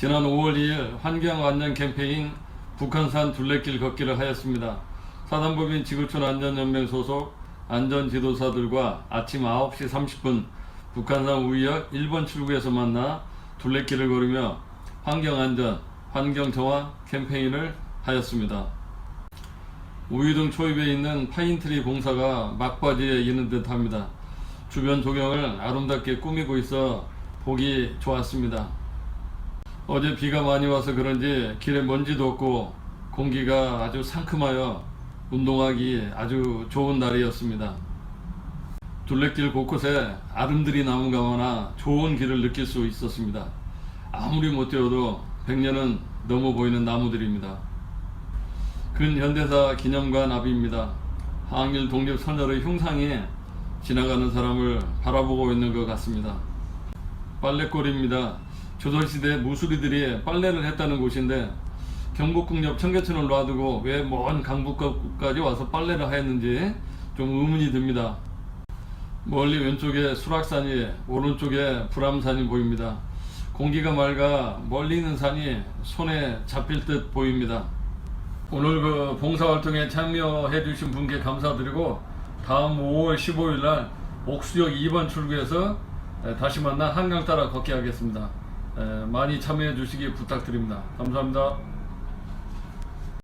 지난 5월 2일 환경 안전 캠페인 북한산 둘레길 걷기를 하였습니다. 사단법인 지구촌 안전연맹 소속 안전 지도사들과 아침 9시 30분 북한산 우이역 1번 출구에서 만나 둘레길을 걸으며 환경 안전, 환경 정화 캠페인을 하였습니다. 우이등 초입에 있는 파인트리 공사가 막바지에 있는 듯 합니다. 주변 조경을 아름답게 꾸미고 있어 보기 좋았습니다. 어제 비가 많이 와서 그런지 길에 먼지도 없고 공기가 아주 상큼하여 운동하기 아주 좋은 날이었습니다. 둘레길 곳곳에 아름드리 나무가 많아 좋은 길을 느낄 수 있었습니다. 아무리 못 뛰어도 100년은 넘어 보이는 나무들입니다. 근현대사 기념관 앞입니다. 항일 독립 선열의 흉상이 지나가는 사람을 바라보고 있는 것 같습니다. 빨래골입니다. 조선시대 무수리들이 빨래를 했다는 곳인데 경복궁 옆 청계천을 놔두고 왜 먼 강북까지 와서 빨래를 하였는지 좀 의문이 듭니다. 멀리 왼쪽에 수락산이 오른쪽에 불암산이 보입니다. 공기가 맑아 멀리 있는 산이 손에 잡힐 듯 보입니다. 오늘 그 봉사활동에 참여해 주신 분께 감사드리고 다음 5월 15일 날 옥수역 2번 출구에서 에, 다시 만나 한강 따라 걷기 하겠습니다. 에, 많이 참여해 주시기 부탁드립니다. 감사합니다.